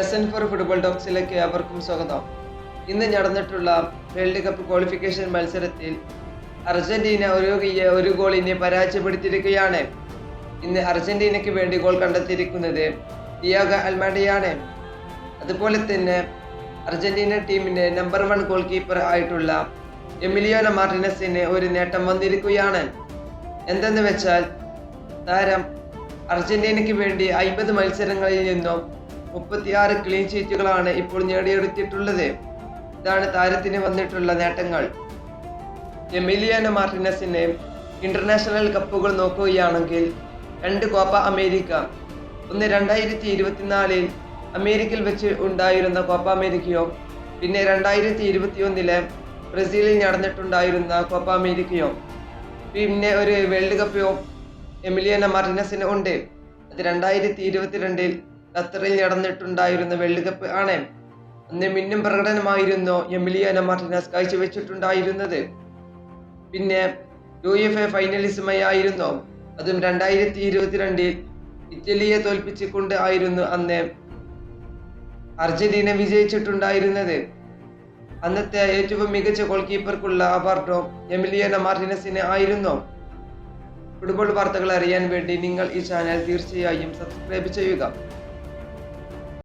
S N four football ടോക്സിലേക്ക് അവർക്കും സ്വാഗതം. ഇന്ന് നടന്നിട്ടുള്ള വേൾഡ് കപ്പ് ക്വാളിഫിക്കേഷൻ മത്സരത്തിൽ അർജന്റീന ഉരുഗിയെ ഒരു ഗോളിനെ പരാജയപ്പെടുത്തിയിരിക്കുകയാണ്. ഇന്ന് അർജന്റീനയ്ക്ക് വേണ്ടി ഗോൾ കണ്ടെത്തിയിരിക്കുന്നത് ഡിയാഗ അൽമാഡിയാണ് അതുപോലെ തന്നെ അർജന്റീന ടീമിന്റെ നമ്പർ വൺ ഗോൾ കീപ്പർ ആയിട്ടുള്ള എമിലിയോന മാർട്ടിനസിന് ഒരു നേട്ടം വന്നിരിക്കുകയാണ്. എന്തെന്ന് വെച്ചാൽ താരം അർജന്റീനയ്ക്ക് വേണ്ടി അയിമ്പത് മത്സരങ്ങളിൽ നിന്നും മുപ്പത്തിയാറ് ക്ലീൻ ഷീറ്റുകളാണ് ഇപ്പോൾ നേടിയെടുത്തിട്ടുള്ളത്. ഇതാണ് താരത്തിന് വന്നിട്ടുള്ള നേട്ടങ്ങൾ. എമിലിയാനോ മാർട്ടിനസിന് ഇന്റർനാഷണൽ കപ്പുകൾ നോക്കുകയാണെങ്കിൽ രണ്ട് കോപ്പ അമേരിക്ക ഒന്ന് രണ്ടായിരത്തി ഇരുപത്തിനാലിൽ അമേരിക്കയിൽ വെച്ച് ഉണ്ടായിരുന്ന കോപ്പ അമേരിക്കയോ പിന്നെ രണ്ടായിരത്തി ഇരുപത്തി ഒന്നിലെ ബ്രസീലിൽ നടന്നിട്ടുണ്ടായിരുന്ന കോപ്പ അമേരിക്കയോ പിന്നെ ഒരു വേൾഡ് കപ്പോ എമിലിയാന മാർട്ടിനസിന് ഉണ്ട്. അത് രണ്ടായിരത്തി ഇരുപത്തിരണ്ടിൽ ഖത്തറിൽ നടന്നിട്ടുണ്ടായിരുന്ന കപ്പ് ആണ് അന്ന് മിന്നും പ്രകടനമായിരുന്നു എമിലിയാന മാർട്ടിനസ് കാഴ്ചവെച്ചിട്ടുണ്ടായിരുന്നത്. പിന്നെ യു എഫ് എ ഫൈനലിസമയായിരുന്നു അതും രണ്ടായിരത്തി ഇരുപത്തിരണ്ടിൽ ഇറ്റലിയെ തോൽപ്പിച്ചുകൊണ്ട് ആയിരുന്നു അന്ന് അർജന്റീന വിജയിച്ചിട്ടുണ്ടായിരുന്നത്. അന്നത്തെ ഏറ്റവും മികച്ച ഗോൾ കീപ്പർക്കുള്ള അവാർഡോ എമിലിയാന മാർട്ടിനസിന് ആയിരുന്നു. ഫുട്ബോൾ വാർത്തകൾ അറിയാൻ വേണ്ടി നിങ്ങൾ ഈ ചാനൽ തീർച്ചയായും സബ്സ്ക്രൈബ് ചെയ്യുക.